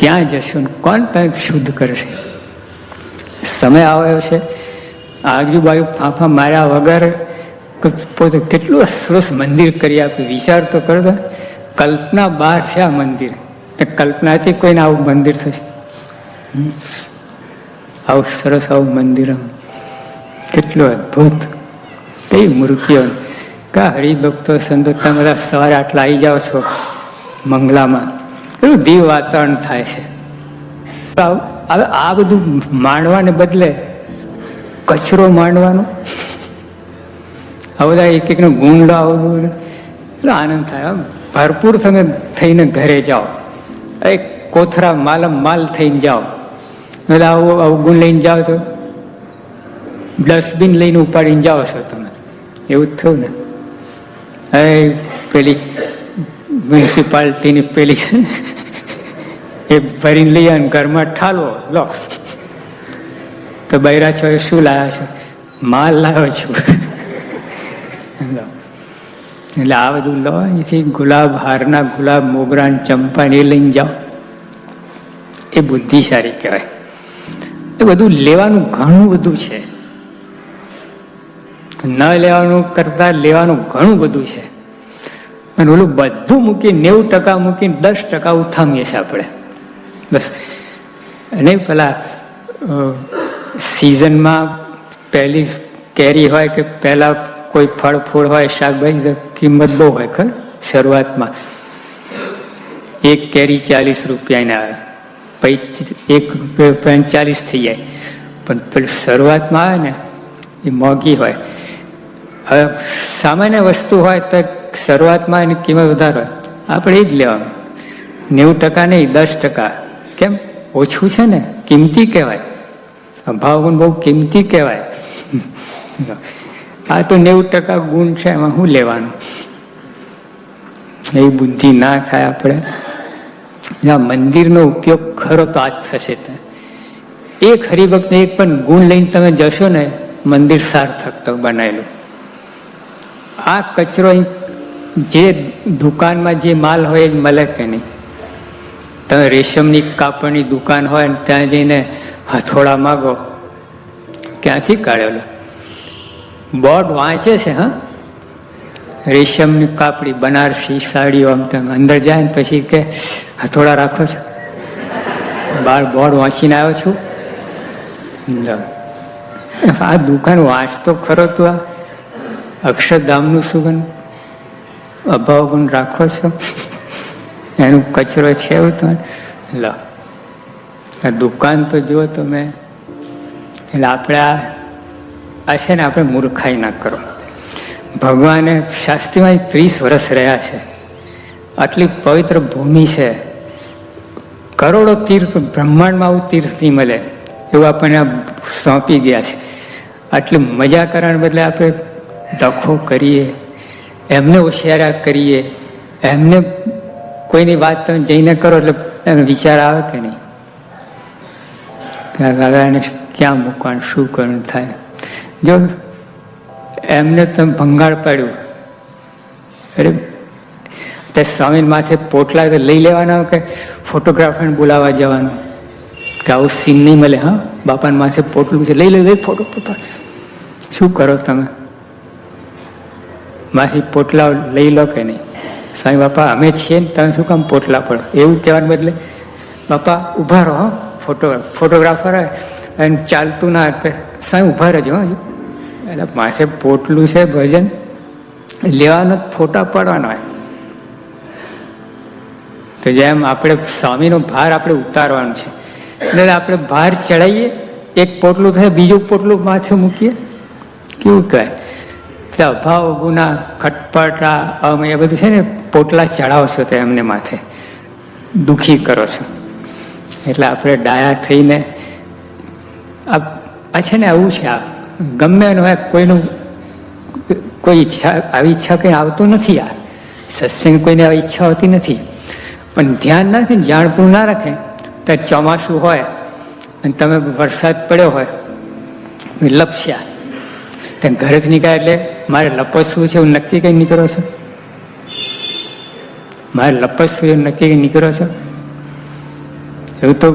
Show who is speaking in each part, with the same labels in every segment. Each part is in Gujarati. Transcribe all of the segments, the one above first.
Speaker 1: ક્યાં જશું કોણ તને શુદ્ધ કરશે? સમય આવ્યો છે. આજુબાજુ ફાંફા માર્યા વગર પોતે કેટલું સરસ મંદિર કરી આપ્યું. વિચાર તો કરો કલ્પના બહાર છે આ મંદિર. કલ્પનાથી કોઈને આવું મંદિર થશે? આવું સરસ આવું મંદિર. કેટલું અદ્ભુત. કઈ મૂર્તિઓ. કા હરિભક્તો સંતો, તમે સવારે આટલા આવી જાઓ છો મંગલામાં. એવું વાતાવરણ થાય છે? હવે આ બધું માંડવાને બદલે કચરો માંડવાનો? આ બધા એક એકનો ગુંડો આવું એટલે આનંદ થાય ભરપૂર તમે થઈને ઘરે જાઓ. એક કોથરા માલમ માલ થઈને જાઓ. એટલે આવું આવું ગુણ લઈને જાઓ તો ડસ્ટબિન લઈને ઉપાડીને જાઓ છો તમે. એવું જ થયું ને? હવે પેલી મ્યુનિસિપાલિટીની પેલી એ ભરીને લઈ આવે ઘરમાં ઠાલવો. લો. તો બૈરા છો શું લાવ્યા છો? માલ લાવ્યો છું. એટલે આ બધું લો, અહીંથી ગુલાબ હારના ગુલાબ મોગરા ને ચંપા એ લઈને જાઓ. એ બુદ્ધિશાળી કહેવાય. એ બધું લેવાનું ઘણું બધું છે. ન લેવાનું કરતા લેવાનું ઘણું બધું છે. અને ઓલું બધું મૂકી નેવું ટકા મૂકીને, દસ ટકા ઉથામીએ છીએ આપણે. બસ. અને પેલા સિઝનમાં પહેલી કેરી હોય કે પહેલા કોઈ ફળ ફૂળ હોય, શાકભાજી કિંમત બહુ હોય ખર શરૂઆતમાં. એક કેરી ચાલીસ રૂપિયાને આવે. પછી એક રૂપિયા ચાલીસ થઈ જાય. પણ પેલી શરૂઆતમાં આવે ને, એ મોંઘી હોય. હવે સામાન્ય વસ્તુ હોય તો શરૂઆતમાં એની કિંમત વધારે હોય આપણે એ જ લેવાનું. નેવું ટકા નહીં, દસ ટકા. કેમ? ઓછું છે ને? કિંમતી કહેવાય. અભાવ ગુણ બહુ કિંમતી કહેવાય. આ તો નેવું ટકા ગુણ છે, એમાં શું લેવાનું? એ બુદ્ધિ ના થાય આપણે. આ મંદિરનો ઉપયોગ ખરો તો આ જ થશે એક હરિભક્ત એક પણ ગુણ લઈને તમે જશો ને, મંદિર સાર્થક તો બનાવેલું. આ કચરો અહીં જે દુકાનમાં જે માલ હોય એ મળે કે નહીં? તમે રેશમની કાપડની દુકાન હોય ને ત્યાં જઈને હથોડા માગો, ક્યાંથી કાઢેલો? બોર્ડ વાંચે છે, હા? રેશમની કાપડી બનારસી સાડીઓ આમ તમે અંદર જાય ને પછી કે હથોડા રાખો છો? બાર બોર્ડ વાંચીને આવ્યો છું. આ દુકાન વાંચતો ખરો તો આ અક્ષરધામનું સુગંધ અભાવ ગુણ રાખો છો? એનું કચરો છે એવું તો લો. દુકાન તો જુઓ તમે એટલે આપણે આ છે ને આપણે મૂર્ખાઈ ના કરો. ભગવાને શાસ્ત્રીમાં ત્રીસ વર્ષ રહ્યા છે. આટલી પવિત્ર ભૂમિ છે. કરોડો તીર્થ બ્રહ્માંડમાં આવું તીર્થ નહીં મળે. એવું આપણને સોંપી ગયા છે. આટલી મજા કરવાને બદલે આપણે ડખો કરીએ. એમને હોશિયારા કરીએ, એમને કોઈની વાત તમે જઈને કરો એટલે વિચાર આવે કે નહીં? એને ક્યાં મૂકવાનું, શું કરવું થાય? જો એમને તમે ભંગાળ પાડ્યું. અરે, તે સ્વામી માથે પોટલા લઈ લેવાના કે ફોટોગ્રાફરને બોલાવવા જવાનું? કે આવું સીન નહીં મળે, હા? બાપાને માથે પોટલું છે લઈ લે, લઈ ફોટો. શું કરો તમે? માથી પોટલા લઈ લો કે નહીં? સ્વામી બાપા, અમે છીએ ને તમે શું કામ પોટલા પડો એવું કહેવાને બદલે, બાપા ઊભા રહો ફોટો, ફોટોગ્રાફર અને ચાલતું ના સ્વામી ઊભા રહેજો હજુ. એટલે માસે પોટલું છે ભજન. લેવાનો ફોટા પડવાનો હોય. તો જેમ આપણે સ્વામીનો ભાર આપણે ઉતારવાનો છે. એટલે આપણે ભાર ચડાવીએ એક પોટલું થાય, બીજું પોટલું માથે મૂકીએ. કેવું કહે અભાવ, ગુના, ખટપટા અમ એ બધું છે ને, પોટલા ચડાવશો તો એમને માથે. દુઃખી કરો છો. એટલે આપણે ડાયા થઈને, આ છે ને, આવું છે, આ. ગમે એનું હોય, કોઈનું કોઈ ઈચ્છા, આવી ઈચ્છા કંઈ આવતું નથી, આ. સત્સંગ કોઈને આવી ઈચ્છા હોતી નથી. પણ ધ્યાન ના રાખે જાણપૂર ના રાખે તો ચોમાસું હોય, અને તમે વરસાદ પડ્યો હોય લપસ્યા તો ઘરેથી નીકળ્યા એટલે મારે લપસવું છે એવું નક્કી કઈ નીકળો છો? મારે લપસવું એવું નક્કી કઈ નીકળો છો? એવું તો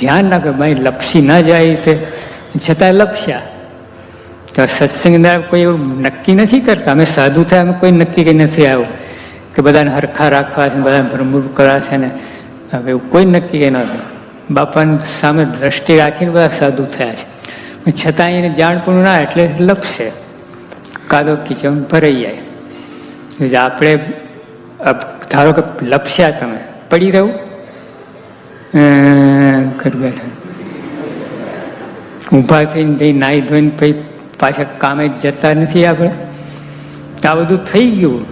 Speaker 1: ધ્યાન રાખો ભાઈ લપસી ન જાય તે. છતાં લપસ્યા. તો સત્સંગના કોઈ એવું નક્કી નથી કરતા? અમે સાધુ થયા, અમે કોઈ નક્કી કંઈ નથી આવ્યું કે બધાને હરખા રાખવા છે, બધાને ભ્રમરૂપ કરવા છે ને. હવે એવું કોઈ નક્કી કંઈ નથી બાપાની સામે દ્રષ્ટિ રાખીને બધા સાધુ થયા છે. છતાં એને જાણપણું ના એટલે લપસે. કાદો કિચન ભરાઈ જાય. આપણે ધારો કે લપસ્યા તમે, પડી રહ્યું ઘર બેઠા. ઊભા થઈને થઈ નાહી ધોઈને પછી પાછા કામે જતા નથી આપણે. આ બધું થઈ ગયું.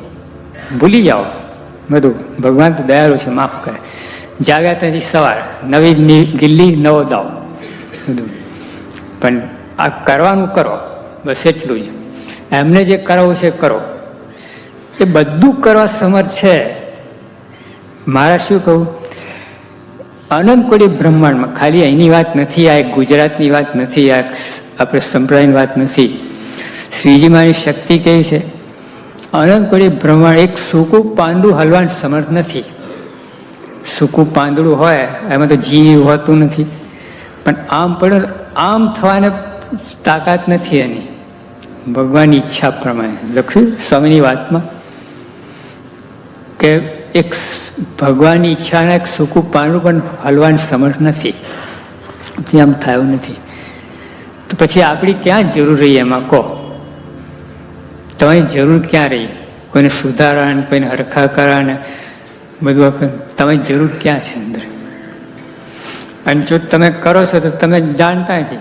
Speaker 1: ભૂલી જાઓ. બધું. ભગવાન તો દયાળુ છે, માફ કરે. જાગ્યા ત્યાંથી સવાર. નવી ગિલ્લી નવો દાવ. બધું. પણ આ કરવાનું કરો. બસ એટલું જ. એમને જે કરવું છે કરો. એ બધું કરવા સમર્થ છે. મારા શું કહું? અનંત બ્રહ્માંડમાં. ખાલી અહીંની વાત નથી, આ એક ગુજરાતની વાત નથી, આ આપણે સંપ્રદાયની વાત નથી. શ્રીજી મારી શક્તિ કેવી છે? અનંત કોટી બ્રહ્માંડ એક સૂકું પાંદડું હલવાનું સમર્થ નથી. સૂકું પાંદડું હોય, એમાં તો જીવ હોતું નથી. પણ આમ પણ આમ થવાને તાકાત નથી એની. ભગવાનની ઈચ્છા પ્રમાણે. લખ્યું સ્વામીની વાતમાં કે એક ભગવાનની ઈચ્છાના એક સૂકું પાનું પણ હલવાનું સમર્થ નથી. આમ થયું નથી. તો પછી આપણી ક્યાં જરૂર રહી એમાં? કહો. તમે જરૂર ક્યાં રહી? કોઈને સુધારા કોઈને હરખા કરવા ને બધું તમે જરૂર ક્યાં છે અંદર? અને જો તમે કરો છો તો તમે જાણતા નથી.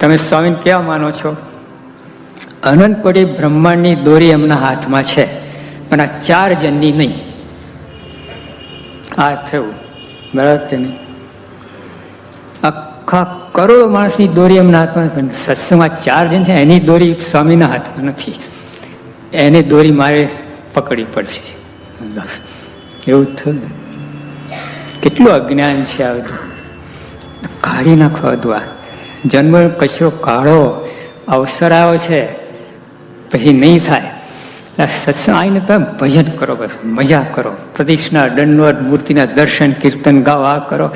Speaker 1: તમે સ્વામીને કેવા માનો છો? અનંત કોટી બ્રહ્માંડની દોરી એમના હાથમાં છે, પણ આ ચાર જણની નહીં. આ થયું. બરાબર કે નહીં? આખા કરોડો માણસની દોરી એમના હાથમાં પણ સત્સંગમાં ચાર જણ છે, એની દોરી સ્વામીના હાથમાં નથી. એની દોરી મારે પકડવી પડશે. એવું થયું. કેટલું અજ્ઞાન છે આ બધું? કાઢી નાખો બધું આ. જન્મ કચરો કાઢો. અવસર આવ્યો છે. પછી નહીં થાય. સત્સંગ આવીને તમે ભજન કરો બસ. મજા કરો. પ્રતિષ્ઠા, દંડવત, મૂર્તિના દર્શન, કીર્તન ગાવ આ કરો.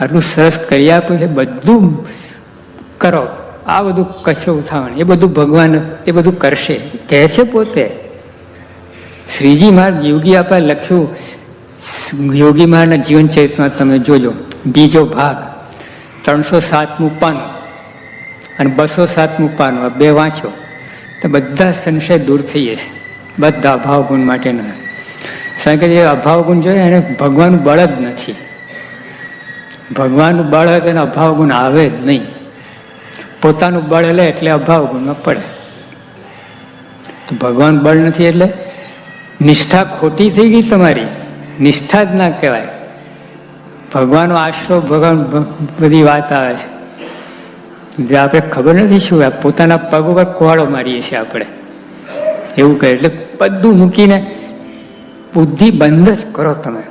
Speaker 1: આટલું સરસ કરી આપ્યું છે. બધું કરો. આ બધું કચરો ઉઠાવણ એ બધું ભગવાન એ બધું કરશે. કહે છે પોતે. શ્રીજી મહારાજ યોગી આપા લખ્યું. યોગી મહારાજના જીવન ચરિત્રમાં તમે જોજો. બીજો ભાગ, ત્રણસો સાતમું પાનું અને બસો સાતમું પાનું બે વાંચો. તો બધા સંશય દૂર થઈ જશે. બધા અભાવ ગુણ માટેના. કારણ કે જે અભાવ ગુણ જોઈએ એને ભગવાનનું બળ જ નથી. ભગવાનનું બળ હોય તો એને અભાવ ગુણ આવે જ નહીં. પોતાનું બળ લે એટલે અભાવ ગુણમાં પડે. તો ભગવાન બળ નથી એટલે નિષ્ઠા ખોટી થઈ ગઈ તમારી. નિષ્ઠા જ ના કહેવાય. ભગવાનનો આશરો ભગવાન બધી વાત આવે છે. જે આપણે ખબર નથી શું પોતાના પગ ઉપર કુહાડો મારીએ છીએ આપણે. એવું કહે એટલે બધું મૂકીને બુદ્ધિ બંધ જ કરો તમે.